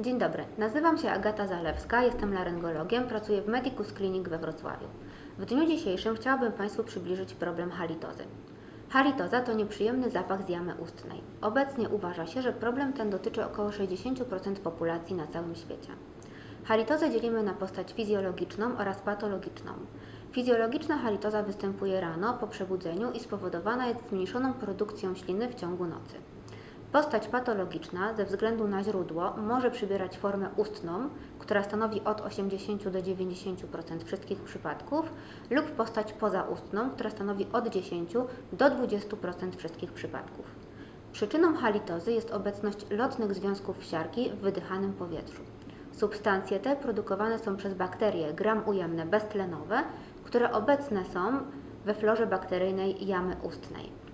Dzień dobry, nazywam się Agata Zalewska, jestem laryngologiem, pracuję w Medicus Clinic we Wrocławiu. W dniu dzisiejszym chciałabym Państwu przybliżyć problem halitozy. Halitoza to nieprzyjemny zapach z jamy ustnej. Obecnie uważa się, że problem ten dotyczy około 60% populacji na całym świecie. Halitozę dzielimy na postać fizjologiczną oraz patologiczną. Fizjologiczna halitoza występuje rano po przebudzeniu i spowodowana jest zmniejszoną produkcją śliny w ciągu nocy. Postać patologiczna ze względu na źródło może przybierać formę ustną, która stanowi od 80 do 90% wszystkich przypadków, lub postać pozaustną, która stanowi od 10 do 20% wszystkich przypadków. Przyczyną halitozy jest obecność lotnych związków wsiarki w wydychanym powietrzu. Substancje te produkowane są przez bakterie gram ujemne beztlenowe, które obecne są we florze bakteryjnej jamy ustnej.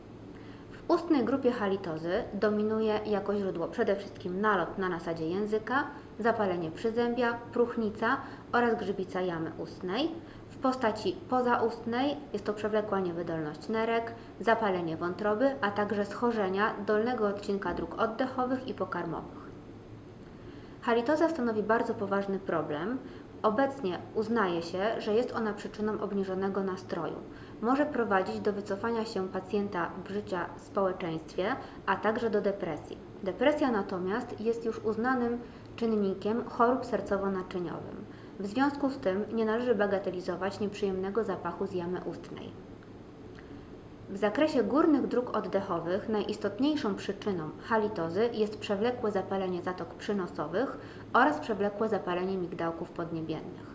W ustnej grupie halitozy dominuje jako źródło przede wszystkim nalot na nasadzie języka, zapalenie przyzębia, próchnica oraz grzybica jamy ustnej. W postaci pozaustnej jest to przewlekła niewydolność nerek, zapalenie wątroby, a także schorzenia dolnego odcinka dróg oddechowych i pokarmowych. Halitoza stanowi bardzo poważny problem. Obecnie uznaje się, że jest ona przyczyną obniżonego nastroju. Może prowadzić do wycofania się pacjenta w życia w społeczeństwie, a także do depresji. Depresja natomiast jest już uznanym czynnikiem chorób sercowo-naczyniowych. W związku z tym nie należy bagatelizować nieprzyjemnego zapachu z jamy ustnej. W zakresie górnych dróg oddechowych najistotniejszą przyczyną halitozy jest przewlekłe zapalenie zatok przynosowych oraz przewlekłe zapalenie migdałków podniebiennych.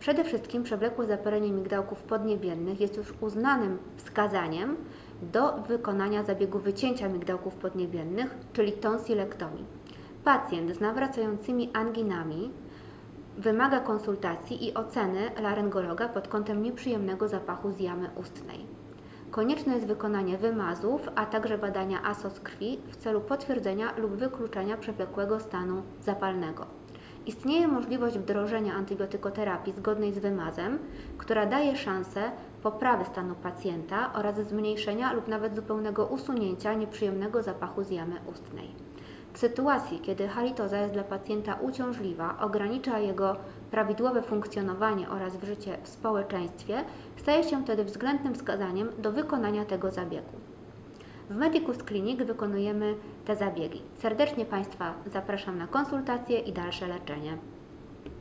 Przede wszystkim przewlekłe zapalenie migdałków podniebiennych jest już uznanym wskazaniem do wykonania zabiegu wycięcia migdałków podniebiennych, czyli tonsilektomii. Pacjent z nawracającymi anginami wymaga konsultacji i oceny laryngologa pod kątem nieprzyjemnego zapachu z jamy ustnej. Konieczne jest wykonanie wymazów, a także badania ASOS krwi w celu potwierdzenia lub wykluczenia przewlekłego stanu zapalnego. Istnieje możliwość wdrożenia antybiotykoterapii zgodnej z wymazem, która daje szansę poprawy stanu pacjenta oraz zmniejszenia lub nawet zupełnego usunięcia nieprzyjemnego zapachu z jamy ustnej. W sytuacji, kiedy halitoza jest dla pacjenta uciążliwa, ogranicza jego prawidłowe funkcjonowanie oraz życie w społeczeństwie, staje się wtedy względnym wskazaniem do wykonania tego zabiegu. W Medicus Clinic wykonujemy te zabiegi. Serdecznie Państwa zapraszam na konsultacje i dalsze leczenie.